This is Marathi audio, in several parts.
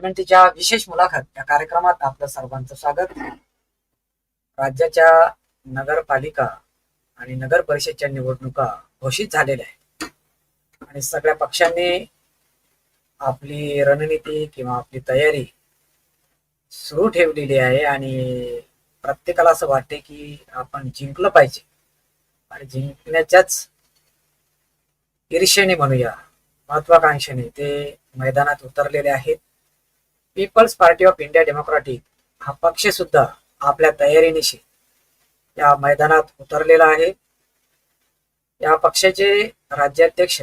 एमएनटीच्या विशेष मुलाखत या कार्यक्रमात आपलं सर्वांचं स्वागत. राज्याच्या नगरपालिका आणि नगर परिषदच्या निवडणुका घोषित झालेल्या आहेत. आणि सगळ्या पक्षांनी आपली रणनीती किंवा आपली तयारी सुरू ठेवलेली आहे आणि प्रत्येकाला असं वाटते की आपण जिंकलं पाहिजे. आणि जिंकण्याच्याच ईर्षेने म्हणूया महत्वाकांक्षेने ते मैदानात उतरलेले आहेत. People's party of India democratic हा पक्ष सुद्धा आपल्या तयारीनिशी या मैदानात उतरलेला आहे. या पक्षाचे राज्याध्यक्ष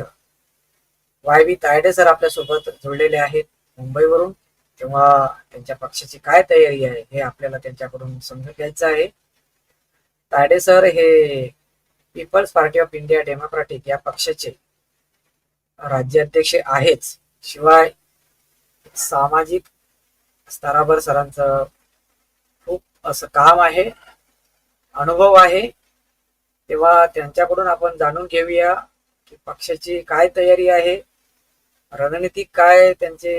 वाय व्ही तायडे सर आपल्यासोबत जोडलेले आहेत मुंबईवरून. तेव्हा त्यांच्या पक्षाची काय तयारी आहे हे आपल्याला त्यांच्याकडून समजून घ्यायचं आहे. तायडे सर हे people's party of India democratic या पक्षाचे राज्याध्यक्ष आहेच. शिवाय सामाजिक स्तराभर सरांचं खूप असं काम आहे अनुभव आहे. तेव्हा त्यांच्याकडून आपण जाणून घेऊया की पक्षाची काय तयारी आहे रणनीती काय त्यांचे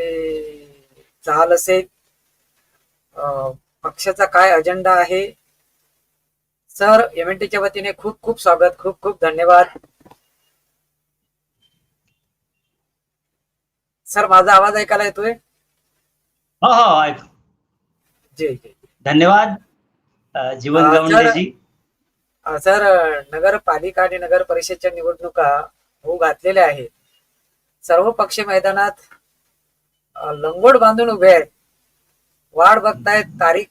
चाल असेल पक्षाचा काय अजेंडा आहे. सर एम एन टीच्या वतीने खूप खूप स्वागत खूप खूप धन्यवाद. सर माझा आवाज ऐकायला येतोय? हो हो ऐक. जी जी धन्यवाद. अ, जीवन अ, गवंडेजी अ, सर नगरपालिका आणि नगर परिषदच्या निवडणुका होऊ घातलेल्या आहेत. सर्व पक्ष मैदानात अ, लंगोट बांधून उभे आहेत. वाढ बघतायत तारीख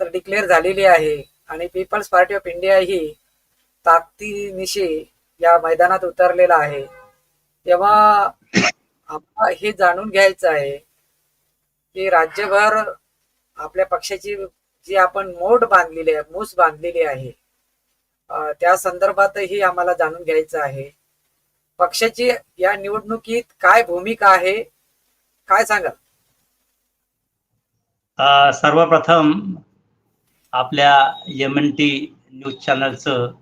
तर डिक्लेअर झालेली आहे आणि पीपल्स पार्टी ऑफ इंडिया ही ताकदीनिशी या मैदानात उतरलेला आहे. तेव्हा आम्हाला हे जाणून घ्यायचं आहे की राज्यभर आपल्या पक्षाची जी आपण मोठ बांधलेली आहे मूस बांधलेली आहे त्या संदर्भातही आम्हाला जाणून घ्यायचं आहे. पक्षाची या निवडणुकीत काय भूमिका आहे काय सांगा सर्वप्रथम आपल्या एम एन टी न्यूज चॅनलचं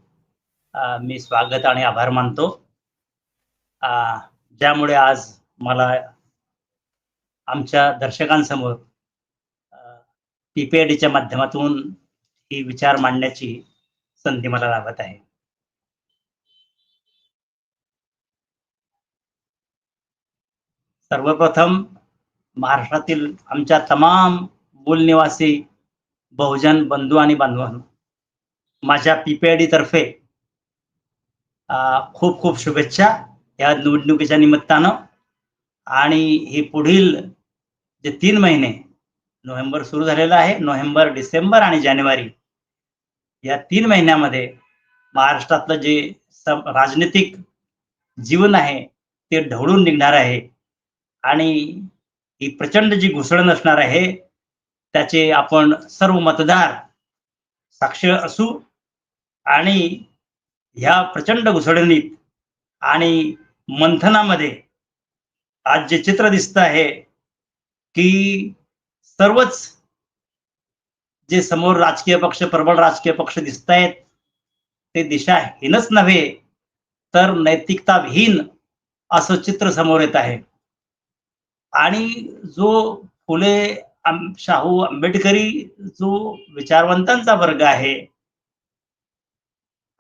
मी स्वागत आणि आभार मानतो. ज्यामुळे आज मला आमच्या दर्शकांसमोर पीपीआयडीच्या माध्यमातून ही विचार मांडण्याची संधी मला लाभत आहे. सर्वप्रथम महाराष्ट्रातील आमच्या तमाम मूलनिवासी बहुजन बंधू आणि बांधवांनो माझ्या पीपीआयडी तर्फे खूप खूप शुभेच्छा. या निवडणुकीच्या निमित्तानं आणि हे पुढील जे तीन महिने नोव्हेंबर सुरू झालेला आहे नोव्हेंबर डिसेंबर आणि जानेवारी या तीन महिन्यामध्ये महाराष्ट्रातलं जे सम- राजनीतिक जीवन आहे ते ढवळून निघणार आहे. आणि ही प्रचंड जी घुसळण असणार आहे त्याचे आपण सर्व मतदार साक्ष असू आणि ह्या प्रचंड घुसळणीत आणि मंथनामध्ये आज जे चित्र दिसत आहे की सर्वच जे समोर राजकीय पक्ष प्रबळ राजकीय पक्ष दिसत आहेत ते दिशाहीनच नव्हे तर नैतिकताविहीन असं चित्र समोर येत आहे. आणि जो फुले आम- शाहू आंबेडकरी जो विचारवंतांचा वर्ग आहे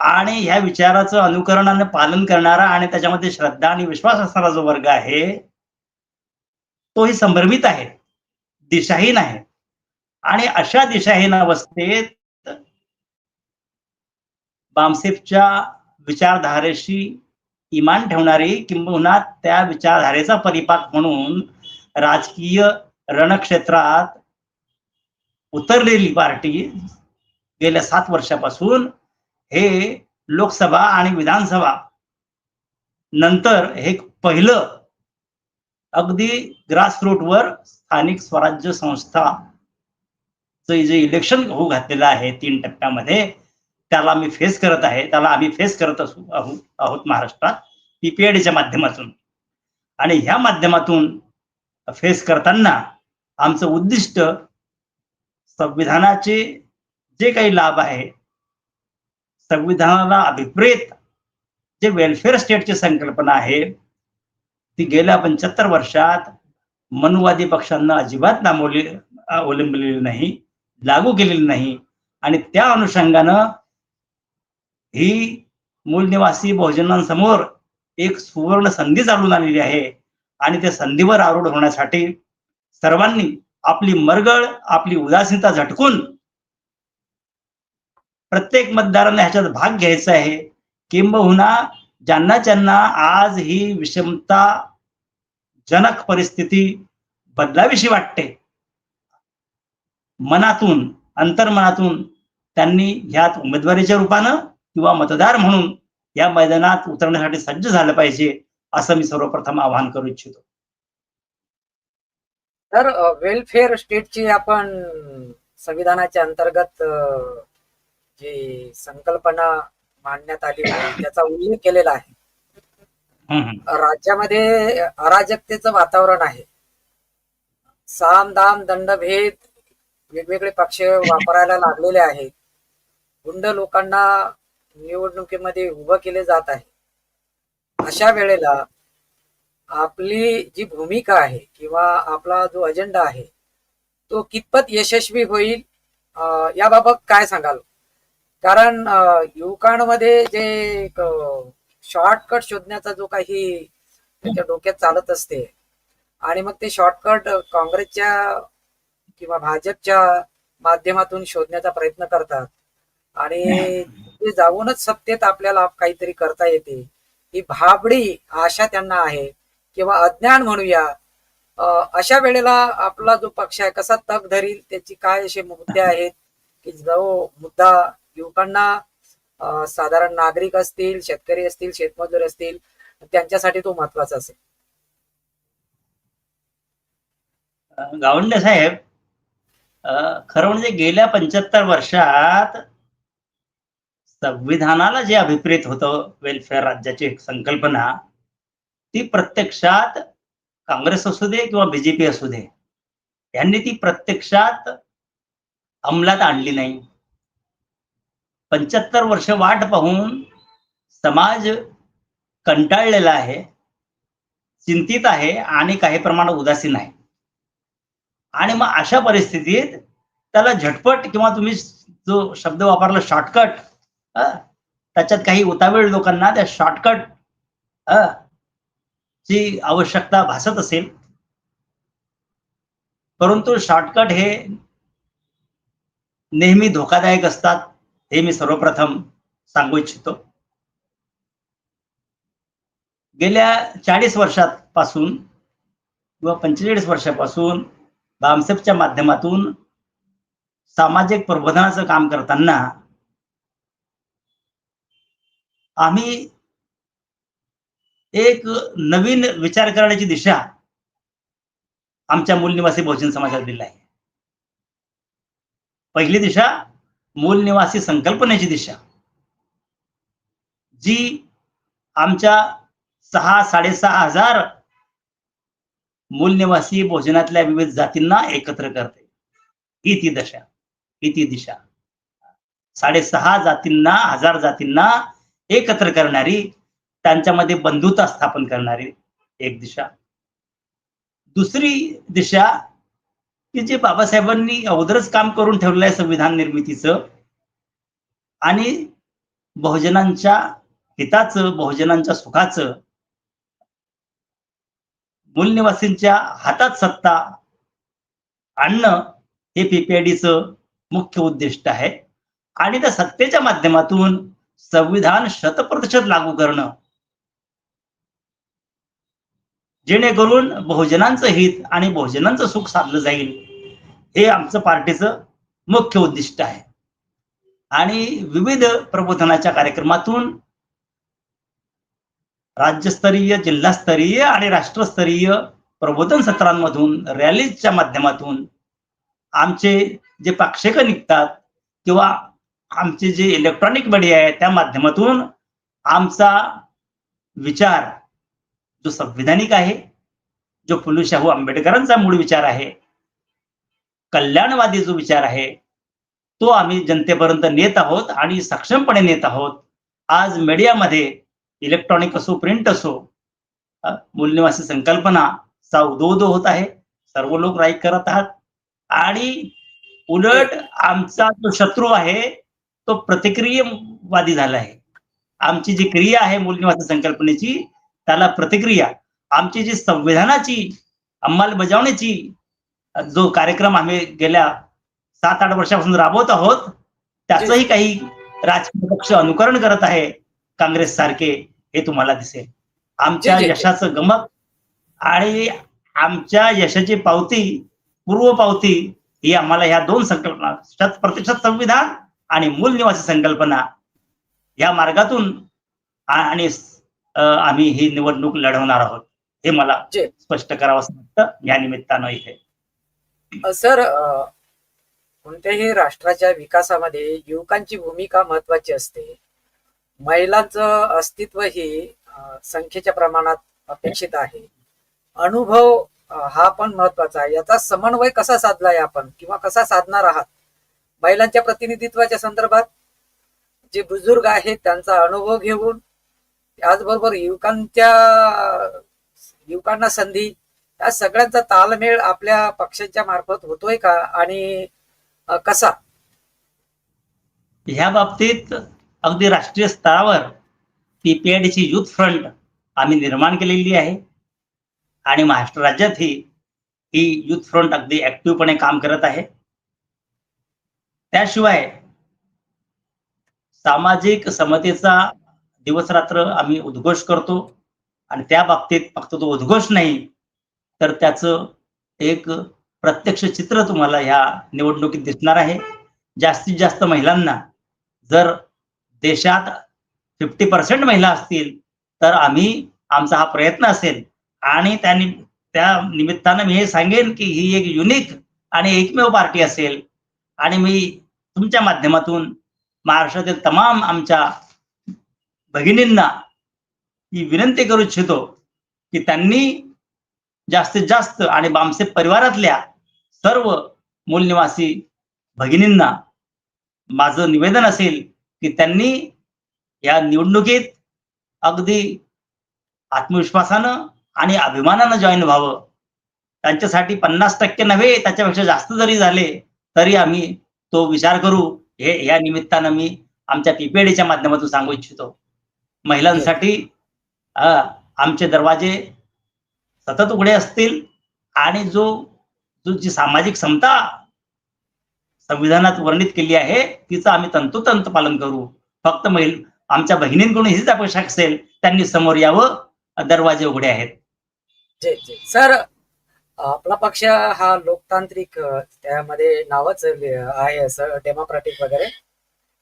आणि ह्या विचाराचं अनुकरण आणि पालन करणारा आणि त्याच्यामध्ये श्रद्धा आणि विश्वास असणारा जो वर्ग आहे तोही संभ्रमित आहे. दिशाहीन आहे. आणि अशा दिशाहीन अवस्थेत बामसेफच्या विचारधारेशी इमान ठेवणारी किंबहुना त्या विचारधारेचा परिपाक म्हणून राजकीय रणक्षेत्रात उतरलेली पार्टी गेल्या सात वर्षापासून हे लोकसभा आणि विधानसभा नंतर हे पहिलं अगदी ग्रासरूटवर स्थानिक स्वराज्य संस्था जे इलेक्शन होऊ घातलेलं आहे तीन टप्प्यामध्ये त्याला मी फेस करत आहे त्याला आम्ही फेस करत असू आहोत महाराष्ट्रात पीपीआयडीच्या माध्यमातून. आणि ह्या माध्यमातून फेस करताना आमचं उद्दिष्ट संविधानाचे जे काही लाभ आहे संविधानाला अभिप्रेत जे वेलफेअर स्टेटची संकल्पना आहे ती गेल्या पंच्याहत्तर वर्षात मनुवादी पक्षांना अजिबात नामोली अवलंबलेली नाही लागू केलेली नाही. आणि त्या अनुषंगानं ही मूलनिवासी बहुजनांसमोर एक सुवर्ण संधी चालून आलेली आहे. आणि त्या संधीवर आरूढ होण्यासाठी सर्वांनी आपली मरगळ आपली उदासीनता झटकून प्रत्येक मतदाराने ह्याच्यात भाग घ्यायचा आहे. किंबहुना ज्यांना ज्यांना आज ही विषमता जनक परिस्थिती बदलावीशी वाटते मनातून अंतर्मनातून त्यांनी ह्यात उमेदवारीच्या रूपानं किंवा मतदार म्हणून या मैदानात उतरण्यासाठी सज्ज झालं पाहिजे असं मी सर्वप्रथम आवाहन करू इच्छितो. तर वेलफेअर स्टेटची आपण संविधानाच्या अंतर्गत जी संकल्पना मांडण्यात आली त्याचा उल्लेख केलेला आहे. राज्यामध्ये अराजकतेचं वातावरण आहे. साम दाम दंडभेद वेगवेगळे पक्ष वापरायला लागलेले आहेत. गुंड लोकांना निवडणुकीमध्ये उभं केले जात आहे. अशा वेळेला आपली जी भूमिका आहे किंवा आपला जो अजेंडा आहे तो कितपत यशस्वी होईल याबाबत काय सांगाल? कारण युवकांमध्ये जे शॉर्टकट शोधण्याचा जो काही त्याच्या डोक्यात चालत असते आणि मग ते शॉर्टकट काँग्रेसच्या किंवा भाजपच्या माध्यमातून शोधण्याचा प्रयत्न करतात आणि ते जाऊनच सत्तेत आपल्याला काहीतरी करता येते ही भाबडी आशा त्यांना आहे किंवा अज्ञान म्हणूया. अशा वेळेला आपला जो पक्ष आहे कसा तग धरील त्याची काय असे मुद्दे आहेत? की जो मुद्दा युवकांना साधारण नागरिक असतील शेतकरी असतील शेतमजूर असतील त्यांच्यासाठी तो महत्त्वाचा असेल. गावंडे साहेब अं, खरं म्हणजे गेल्या पंच्याहत्तर वर्षात संविधानाला जे अभिप्रेत होतं वेलफेअर राज्याची एक संकल्पना ती प्रत्यक्षात काँग्रेस असू दे किंवा बीजेपी असू दे यांनी ती प्रत्यक्षात अंमलात आणली नाही. पंच्याहत्तर वर्ष वाट पाहून समाज कंटाळलेला आहे चिंतित आहे आणि काही प्रमाणात उदासीन आहे आणि मग अशा परिस्थितीत त्याला झटपट किंवा तुम्ही जो शब्द वापरला शॉर्टकट त्याच्यात काही उतावीळ लोकांना त्या शॉर्टकट ची आवश्यकता भासत असेल. परंतु शॉर्टकट हे नेहमी धोकादायक असतात. हे मी सर्वप्रथम सांगू इच्छितो. गेल्या चाळीस वर्षापासून किंवा पंचेचाळीस वर्षापासून बामसेपच्या माध्यमातून सामाजिक प्रबोधनाचं काम करताना आम्ही एक नवीन विचार करण्याची दिशा आमच्या मूलनिवासी बहुजन समाजाला दिला आहे. पहिली दिशा मूल निवासी संकल्पनेची दिशा. जी आमच्या सहा साडेसहा हजार मूल निवासी भोजनातल्या विविध जातींना एकत्र करते. ही ती दशा ही ती दिशा. साडेसहा जातींना हजार जातींना एकत्र करणारी त्यांच्यामध्ये बंधुता स्थापन करणारी एक दिशा. दुसरी दिशा की जे बाबासाहेबांनी अगोदरच काम करून ठेवलं आहे संविधान निर्मितीचं आणि बहुजनांच्या हिताचं बहुजनांच्या सुखाचं मूलनिवासींच्या हातात सत्ता आणणं हे पीपीआयडीचं मुख्य उद्दिष्ट आहे. आणि त्या सत्तेच्या माध्यमातून संविधान शतप्रतिशत लागू करणं जेणेकरून बहुजनांचं हित आणि बहुजनांचं सुख साधलं जाईल. हे आमचं पार्टीचं मुख्य उद्दिष्ट आहे. आणि विविध प्रबोधनाच्या कार्यक्रमातून राज्यस्तरीय जिल्हास्तरीय आणि राष्ट्रस्तरीय प्रबोधन सत्रांमधून रॅलीजच्या माध्यमातून आमचे जे पाक्षिक निघतात किंवा आमचे जे इलेक्ट्रॉनिक मीडिया आहे त्या माध्यमातून आमचा विचार जो संविधानिक आहे जो फुले शाहू हो आंबेडकरांचा मूळ विचार आहे. कल्याणवादी जो विचार आहे तो आम्ही जनतेपर्यंत नेत आहोत आणि सक्षमपणे नेत आहोत. आज मीडियामध्ये इलेक्ट्रॉनिक असो प्रिंट असो मूलनिवासी संकल्पना चा उदो होत आहे. सर्व लोक राईट करत आहात. आणि उलट आमचा जो शत्रू आहे तो प्रतिक्रियवादी झाला आहे. आमची जी क्रिया आहे मूल्यवासी संकल्पनेची त्याला प्रतिक्रिया आमची जी संविधानाची अंमलबजावणीची जो कार्यक्रम आम्ही गेल्या सात आठ वर्षापासून राबवत आहोत त्याचंही काही राजकीय पक्ष अनुकरण करत आहे काँग्रेस सारखे हे तुम्हाला दिसेल आमच्या. यशाचं गमक आणि आमच्या यशाची पावती पूर्व पावती ही आम्हाला ह्या दोन संकल्पना शत प्रतिशत संविधान आणि मूल निवासी संकल्पना या मार्गातून आणि आम्ही ही निवडणूक लढवणार आहोत. हे मला. स्पष्ट करावं वाटतं या निमित्तानं इथे सर कोणत्याही राष्ट्राच्या विकासामध्ये युवकांची भूमिका महत्वाची असते. महिलांचं अस्तित्व ही संख्येच्या प्रमाणात अपेक्षित आहे. अनुभव हा पण महत्त्वाचा आहे. याचा समन्वय कसा साधलाय आपण किंवा कसा साधणार आहात? महिलांच्या प्रतिनिधित्वाच्या संदर्भात जे बुजुर्ग आहेत त्यांचा अनुभव घेऊन त्याचबरोबर युवकांच्या युवकांना संधी या सगळ्यांचा तालमेळ आपल्या पक्षाच्या मार्फत होतोय का? आणि कसा? ह्या बाबतीत अगदी राष्ट्रीय स्तरावर पीपीआयडीची युथ फ्रंट आम्ही निर्माण केलेली आहे. आणि महाराष्ट्र राज्यातही ही युथ फ्रंट अगदी ऍक्टिव्हपणे काम करत आहे. त्याशिवाय सामाजिक समतेचा दिवस रात्र आम्ही उद्घोष करतो. आणि त्या बाबतीत फक्त तो उद्घोष नाही तर त्याचं एक प्रत्यक्ष चित्र तुम्हाला ह्या निवडणुकीत दिसणार आहे. जास्तीत जास्त महिलांना जर देशात फिफ्टी पर्सेंट महिला असतील तर आम्ही आमचा हा प्रयत्न असेल. आणि त्या नि- त्या निमित्तानं मी हे सांगेन की ही एक युनिक आणि एकमेव पार्टी असेल. आणि मी तुमच्या माध्यमातून महाराष्ट्रातील तमाम आमच्या भगिनींना ही विनंती करू इच्छितो की त्यांनी जास्तीत जास्त आणि बामसे परिवारातल्या सर्व मूलनिवासी भगिनींना माझं निवेदन असेल की त्यांनी या निवडणुकीत अगदी आत्मविश्वासानं आणि अभिमानानं जॉईन व्हावं. त्यांच्यासाठी पन्नास टक्के नव्हे त्याच्यापेक्षा जास्त जरी झाले तरी आम्ही तो विचार करू. हे या निमित्तानं मी आमच्या पीपीएडीच्या माध्यमातून सांगू इच्छितो. महिलांसाठी आमचे दरवाजे सतत उघडे असतील आणि जो जो जी सामाजिक समता संविधानात वर्णित केली आहे तिचं आम्ही तंतोतंत पालन करू. फक्त महिल आमच्या बहिणींकडून हीच अपेक्षा असेल त्यांनी समोर यावं दरवाजे उघडे आहेत. सर आपला पक्ष हा लोकतांत्रिक त्यामध्ये नावच आहे असं डेमोक्रॅटिक वगैरे.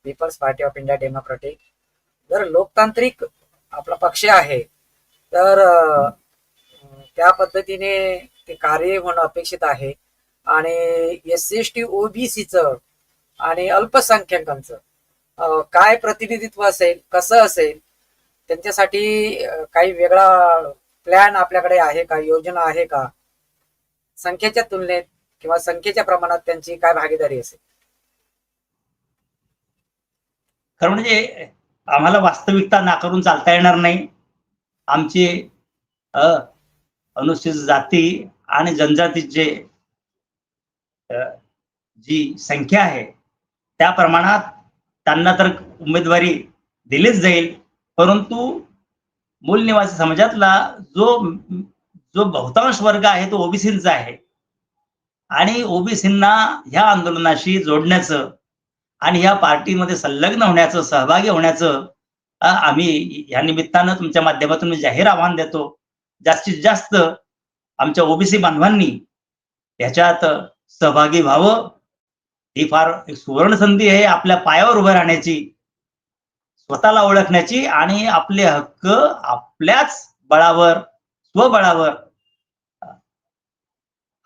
People's party of India democratic. जर लोकतांत्रिक आपला पक्ष आहे तर त्या पद्धतीने ते कार्य होणं अपेक्षित आहे. आणि एस सी एस टी ओबीसीचं आणि अल्पसंख्याकांचं काय प्रतिनिधित्व असेल कसं असेल त्यांच्यासाठी काही वेगळा प्लॅन आपल्याकडे आहे का योजना आहे का? संख्येच्या तुलनेत किंवा संख्येच्या प्रमाणात त्यांची काय भागीदारी असेल? खरं म्हणजे आम्हाला वास्तविकता नाकारून चालता येणार नाही. आमची अनुसूचित जाती आणि जनजातीचे जी संख्या आहे त्या प्रमाणात त्यांना तर उमेदवारी दिलीच जाईल. परंतु मूल निवासी समाजातला जो जो बहुतांश वर्ग आहे तो ओबीसींचा आहे. आणि ओबीसींना ह्या आंदोलनाशी जोडण्याचं आणि या पार्टीमध्ये संलग्न होण्याचं सहभागी होण्याचं आम्ही या निमित्तानं तुमच्या माध्यमातून मी जाहीर आव्हान देतो. जास्तीत जास्त आमच्या ओबीसी बांधवांनी याच्यात सहभागी व्हावं. ही फार एक सुवर्ण संधी आहे आपल्या पायावर उभं राहण्याची स्वतःला ओळखण्याची आणि आपले हक्क आपल्याच बळावर स्वबळावर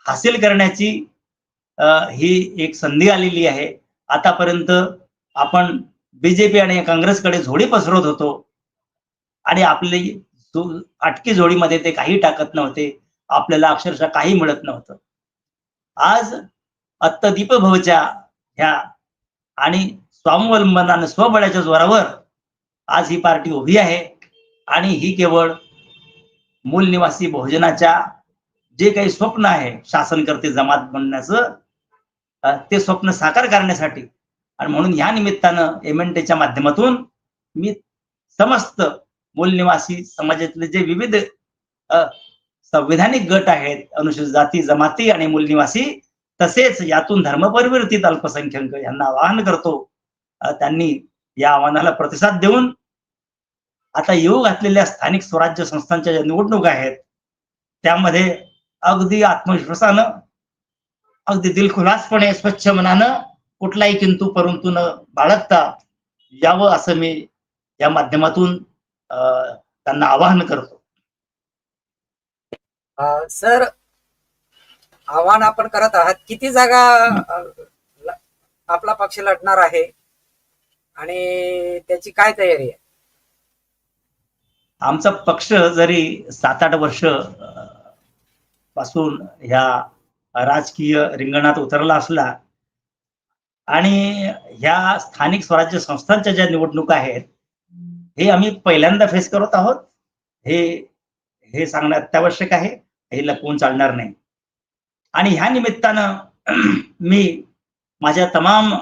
हासिल करण्याची ही एक संधी आलेली आहे. आतापर्यंत आपण बीजेपी आणि काँग्रेसकडे झोडी पसरवत होतो. आणि आपली अटकी झोडीमध्ये ते काही टाकत नव्हते. आपल्याला अक्षरशः काही मिळत नव्हतं. आज अत्तदीप भवच्या ह्या आणि स्वावलंबनानं स्वबळाच्या जोरावर आज ही पार्टी उभी आहे. आणि ही केवळ मूल निवासी बहुजनाच्या जे काही स्वप्न आहे शासनकर्ते जमात बनण्याचं ते स्वप्न साकार करण्यासाठी. आणि म्हणून या निमित्तानं एम एन टीच्या माध्यमातून मी समस्त मूलनिवासी समाजातले जे विविध संविधानिक गट आहेत अनुसूचित जाती जमाती आणि मूलनिवासी तसेच यातून धर्मपरिवर्तित अल्पसंख्याक यांना आवाहन करतो. त्यांनी या आव्हानाला प्रतिसाद देऊन आता येऊ घातलेल्या स्थानिक स्वराज्य संस्थांच्या ज्या निवडणुका आहेत त्यामध्ये अगदी आत्मविश्वासानं अगदी दिलखुलासपणे स्वच्छ मनानं कुठलाही किंतु परंतु न बाळगता यावं असं मी या माध्यमातून त्यांना आवाहन करतो. सर आव्हान आपण करत आहात. किती जागा आपला पक्ष लढणार आहे? आणि त्याची काय तयारी आहे? आमचा पक्ष जरी सात आठ वर्षपासून ह्या राजकीय रिंगणात उतरला असला आणि ह्या स्थानिक स्वराज्य संस्थांच्या ज्या निवडणुका आहेत हे आम्ही पहिल्यांदा फेस करत आहोत. हे हे सांगणं अत्यावश्यक आहे. हे लपवून चालणार नाही. आणि ह्या निमित्तानं मी माझ्या तमाम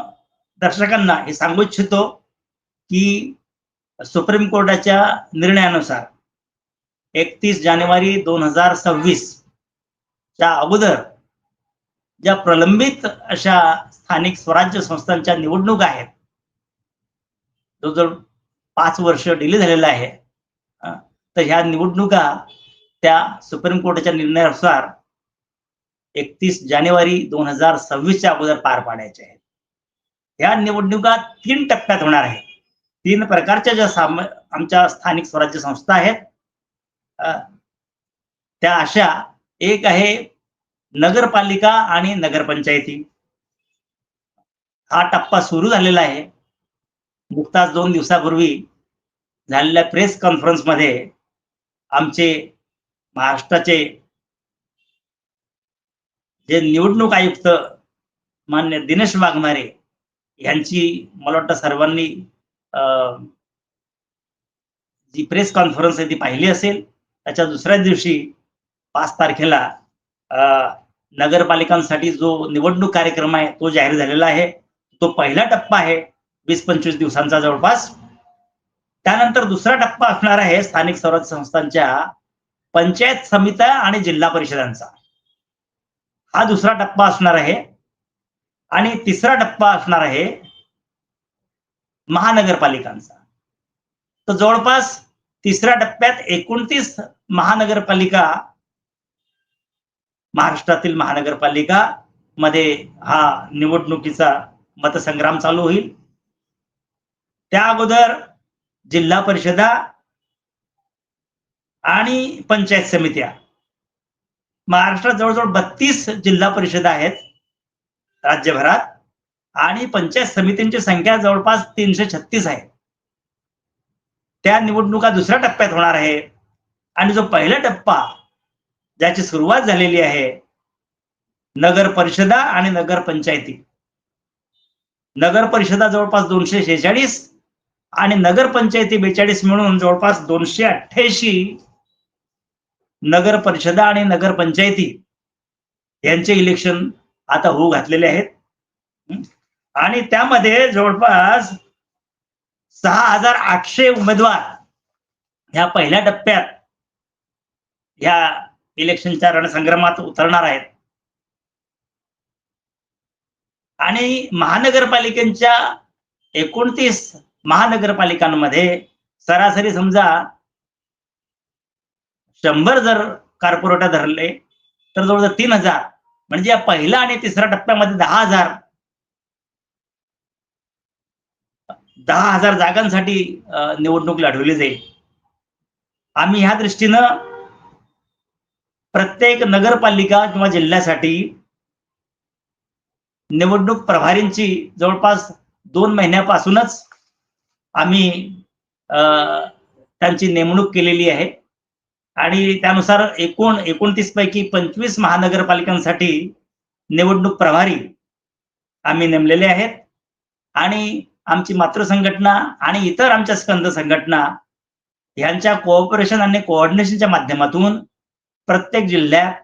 दर्शकांना हे सांगू इच्छितो की सुप्रीम कोर्टाच्या निर्णयानुसार एकतीस जानेवारी दोन हजार सव्वीस च्या अगोदर ज्या प्रलंबित अशा स्थानिक स्वराज्य संस्थांच्या निवडणुका आहेत जवळजवळ पाच वर्ष डिले झालेला आहे तर ह्या निवडणुका त्या सुप्रीम कोर्टाच्या निर्णयानुसार एकतीस जानेवारी दोन हजार सव्वीसच्या अगोदर पार पाडायच्या आहेत. ह्या निवडणुका तीन टप्प्यात होणार आहेत. तीन प्रकारच्या ज्या साम आमच्या स्थानिक स्वराज्य संस्था आहेत त्या अशा एक आहे नगरपालिका आणि नगरपंचायती. हा टप्पा सुरू झालेला आहे. नुकताच दोन दिवसापूर्वी झालेल्या प्रेस कॉन्फरन्समध्ये आमचे महाराष्ट्राचे जे निवडणूक आयुक्त मान्य दिनेश वाघमारे यांची मला वाटतं सर्वांनी अं, जी प्रेस कॉन्फरन्स आहे ती पाहिली असेल. त्याच्या दुसऱ्या दिवशी पाच तारखेला नगरपालिकांसाठी जो निवडणूक कार्यक्रम आहे तो जाहीर झालेला आहे. तो पहिला टप्पा आहे वीस पंचवीस दिवसांचा जवळपास. त्यानंतर दुसरा टप्पा असणार आहे स्थानिक स्वराज्य संस्थांच्या पंचायत समित्या आणि जिल्हा परिषदांचा. हा दुसरा टप्पा असणार आहे. आणि तिसरा टप्पा असणार आहे महानगरपालिकांचा. तर जवळपास तिसऱ्या टप्प्यात एकोणतीस महानगरपालिका महाराष्ट्रातील महानगरपालिका मध्ये हा निवडणुकीचा मतसंग्राम चालू होईल. त्या अगोदर जिल्हा परिषदा आणि पंचायत समित्या. महाराष्ट्रात जवळजवळ बत्तीस जिल्हा परिषदा आहेत राज्यभरात आणि पंचायत समितींची संख्या जवळपास तीनशे छत्तीस आहे. त्या निवडणुका दुसऱ्या टप्प्यात होणार आहे आणि जो पहिला टप्पा ज्याची सुरुवात झालेली आहे नगर परिषदा आणि नगर पंचायती. नगर परिषदा जवळपास दोनशे शेहेचाळीस आणि नगर पंचायती बेचाळीस मिळून जवळपास दोनशे अठ्ठ्याऐंशी नगर परिषदा आणि नगर पंचायती यांचे इलेक्शन आता होऊ घातलेले आहेत. आणि त्यामध्ये जवळपास सहा हजार आठशे उमेदवार ह्या पहिल्या टप्प्यात ह्या इलेक्शनच्या रणसंग्रामात उतरणार आहेत. आणि महानगरपालिकेच्या एकोणतीस महानगरपालिकांमध्ये सरासरी समजा शंभर जर कार्पोरेटर धरले तर जवळजवळ तीन हजार म्हणजे या पहिल्या आणि तिसऱ्या टप्प्यामध्ये दहा हजार दहा हजार जागांसाठी निवडणूक लढवली जाईल. आम्ही ह्या दृष्टीनं प्रत्येक नगरपालिका किंवा जिल्ह्यासाठी निवडणूक प्रभारींची जवळपास दोन महिन्यापासूनच आम्ही त्यांची नेमणूक केलेली आहे. आणि त्यानुसार एकूण एकोणतीस पैकी पंचवीस महानगरपालिकांसाठी निवडणूक प्रभारी आम्ही नेमलेले आहेत. आणि आमची मातृ संघटना आणि इतर आमच्या स्कंद संघटना यांच्या कोऑपरेशन आणि कोऑर्डिनेशनच्या माध्यमातून प्रत्येक जिल्ह्यात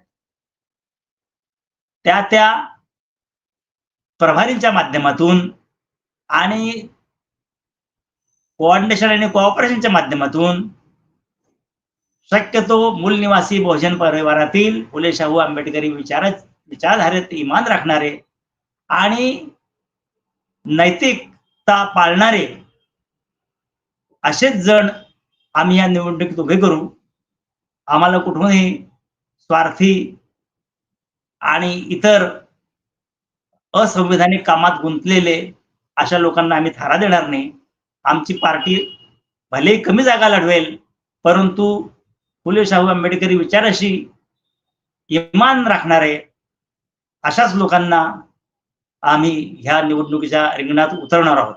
त्या त्या प्रभारींच्या माध्यमातून आणि कोऑर्डिनेशन आणि कोऑपरेशनच्या माध्यमातून शक्यतो मूल निवासी बहुजन परिवारातील फुले शाहू आंबेडकरी विचार विचारधारेत इमान राखणारे आणि नैतिकता पाळणारे असेच जण आम्ही या निवडणुकीत उभे करू. आम्हाला कुठूनही स्वार्थी आणि इतर असंविधानिक कामात गुंतलेले अशा लोकांना आम्ही थारा देणार नाही. आमची पार्टी भले कमी जागा लढवेल परंतु फुले शाहू आंबेडकरी विचाराशी इमान राखणारे अशाच लोकांना आम्ही ह्या निवडणुकीच्या रिंगणात उतरणार आहोत.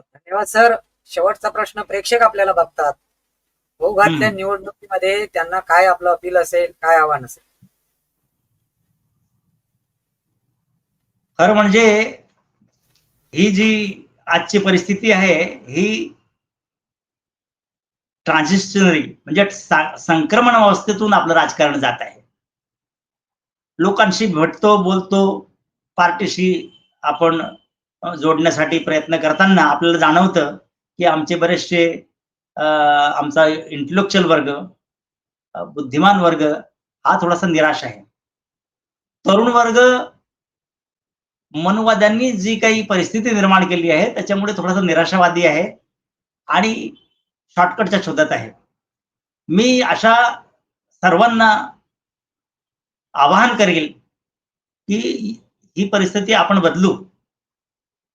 धन्यवाद सर. शेवटचा प्रश्न प्रेक्षक आपल्याला बघतात. भोगातल्या हम्म. निवडणुकीमध्ये त्यांना काय आपलं अपील असेल काय आव्हान असेल खरं म्हणजे ही जी आजची परिस्थिती आहे ही ट्रान्झिशनरी म्हणजे संक्रमण अवस्थेतून आपलं राजकारण जात आहे लोकांशी भेटतो बोलतो पार्टीशी आपण जोडण्यासाठी प्रयत्न करताना आपल्याला जाणवतं की आमचे बरेचसे आमचा इंटेलेक्च्युअल वर्ग बुद्धिमान वर्ग हा थोडासा निराश आहे. तरुण वर्ग मनवाद्यांनी जी काही परिस्थिती निर्माण केली आहे त्याच्यामुळे थोडासा निराशावादी आहे आणि शॉर्टकटच्या शोधात आहे. मी अशा सर्वांना आवाहन करेल की ही परिस्थिती आपण बदलू.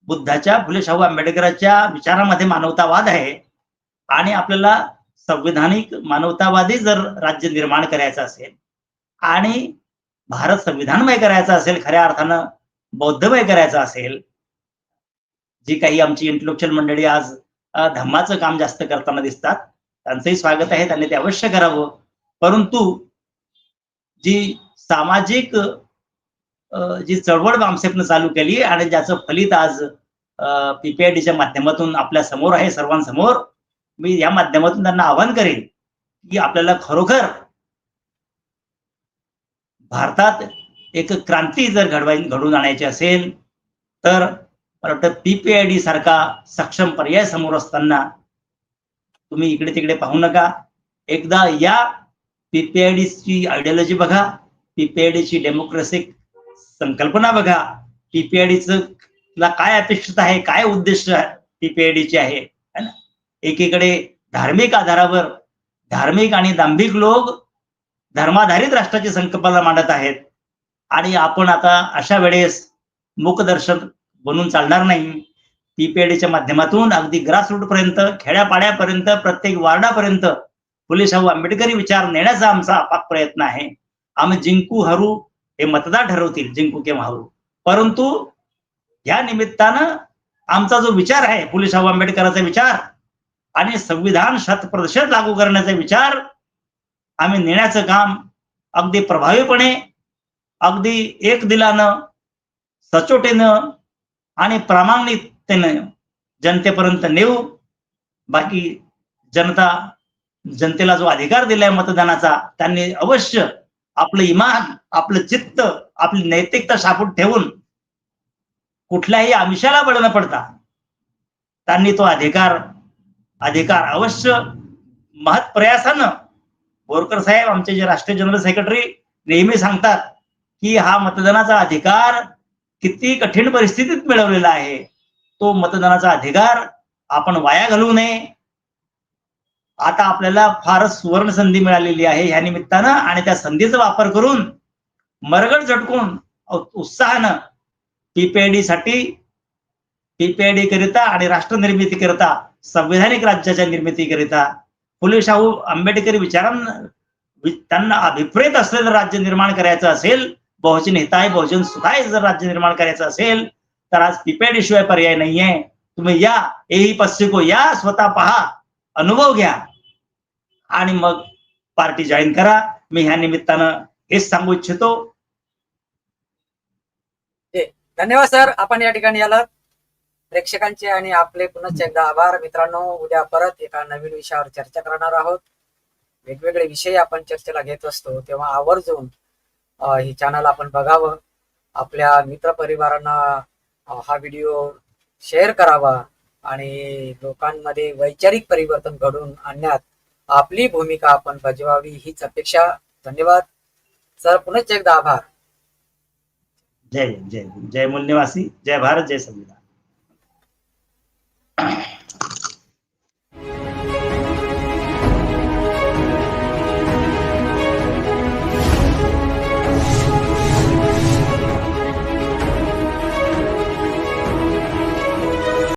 बुद्धाच्या फुले शाहू आंबेडकरांच्या विचारामध्ये मानवतावाद आहे. आणि आपल्याला संविधानिक मानवतावादी जर राज्य निर्माण करायचं असेल आणि भारत संविधानमय करायचा असेल खऱ्या अर्थानं बौद्धमय करायचं असेल जी काही आमची इंटलेक्च्युअल मंडळी आज धम्माचं काम जास्त करताना दिसतात त्यांचंही स्वागत आहे त्यांनी ते अवश्य करावं. परंतु जी सामाजिक जी चळवळ बामसेपनं चालू केली आणि ज्याचं फलित आज पीपीआयडीच्या माध्यमातून आपल्यासमोर आहे सर्वांसमोर मी या माध्यमातून त्यांना आवाहन करेन की आपल्याला खरोखर भारतात एक क्रांती जर घडवाय घडवून आणायची असेल तर मला वाटतं पीपीआयडी सारखा सक्षम पर्याय समोर असताना तुम्ही इकडे तिकडे पाहू नका. एकदा या पीपीआयडीची आयडियोलॉजी बघा पीपीआयडीची डेमोक्रेसी संकल्पना बघा. पीपीआयडीचं ला काय अपेक्षित आहे काय उद्देश पीपीआयडीचे आहे है ना? एकीकडे धार्मिक आधारावर धार्मिक आणि दांभिक लोक धर्माधारित राष्ट्राची संकल्पना मांडत आहेत. आणि आपण आता अशा वेळेस मुखदर्शक बनून चालणार नाही. पीपीएडीच्या माध्यमातून अगदी ग्रासरूट पर्यंत खेड्यापाड्यापर्यंत प्रत्येक वार्डापर्यंत फुले शाहू आंबेडकरी विचार नेण्याचा आमचा आपाप प्रयत्न आहे. आम्ही जिंकू हरू हे मतदार ठरवतील जिंकू किंवा हरू. परंतु या निमित्तानं आमचा जो विचार आहे फुले शाहू आंबेडकरांचा विचार आणि संविधान शतप्रतिशत लागू करण्याचा विचार आम्ही नेण्याचं काम अगदी प्रभावीपणे अगदी एक दिलानं सचोटीनं आणि प्रामाणिकतेनं जनतेपर्यंत नेऊ. बाकी जनता जनतेला जो अधिकार दिलाय मतदानाचा त्यांनी अवश्य आपलं इमान आपलं चित्त आपली नैतिकता शापूट ठेवून कुठल्याही आमिषाला बळ न पडता त्यांनी तो अधिकार अधिकार अवश्य महत् प्रयासानं बोरकर साहेब आमचे जे राष्ट्रीय जनरल सेक्रेटरी नेहमी सांगतात की हा मतदानाचा अधिकार किती कठीण परिस्थितीत मिळवलेला आहे तो मतदानाचा अधिकार आपण वाया घालवू नये. आता आपल्याला फारच सुवर्ण संधी मिळालेली आहे ह्या निमित्तानं आणि त्या संधीचा वापर करून मरगड झटकून उत्साहानं पीपीआयडी साठी पीपीआयडी करिता आणि राष्ट्र निर्मिती करिता संविधानिक राज्याच्या निर्मितीकरिता फुले शाहू आंबेडकरी विचारांना त्यांना अभिप्रेत असलेलं राज्य निर्माण करायचं असेल बहुजन हिताय बहुजन सुखाय जर राज्य निर्माण करायचं असेल तर आज पीपीआयडी शिवाय पर्याय नाहीये. तुम्ही या एही पश्चिको या स्वतः पहा अनुभव घ्या. आणि मग पार्टी जॉईन करा. मी ह्या निमित्तानं हेच सांगू इच्छितो. धन्यवाद सर. आपण या ठिकाणी आलात. प्रेक्षकांचे आणि आपले पुन्हा एकदा आभार. मित्रांनो उद्या परत एका नवीन विषयावर चर्चा करणार आहोत. वेगवेगळे विषय आपण चर्चेला घेत असतो तेव्हा आवर्जून ही चॅनल आपण बघावं. आपल्या मित्रपरिवारांना हा व्हिडिओ शेअर करावा आणि लोकांमध्ये वैचारिक परिवर्तन घडवून आणण्यात आपली भूमिका आपण बजवावी हीच अपेक्षा. धन्यवाद. सर पुन्हा एकदा आभार. जय जय जय मूल्यवासी जय भारत जय संविधान. Thank you.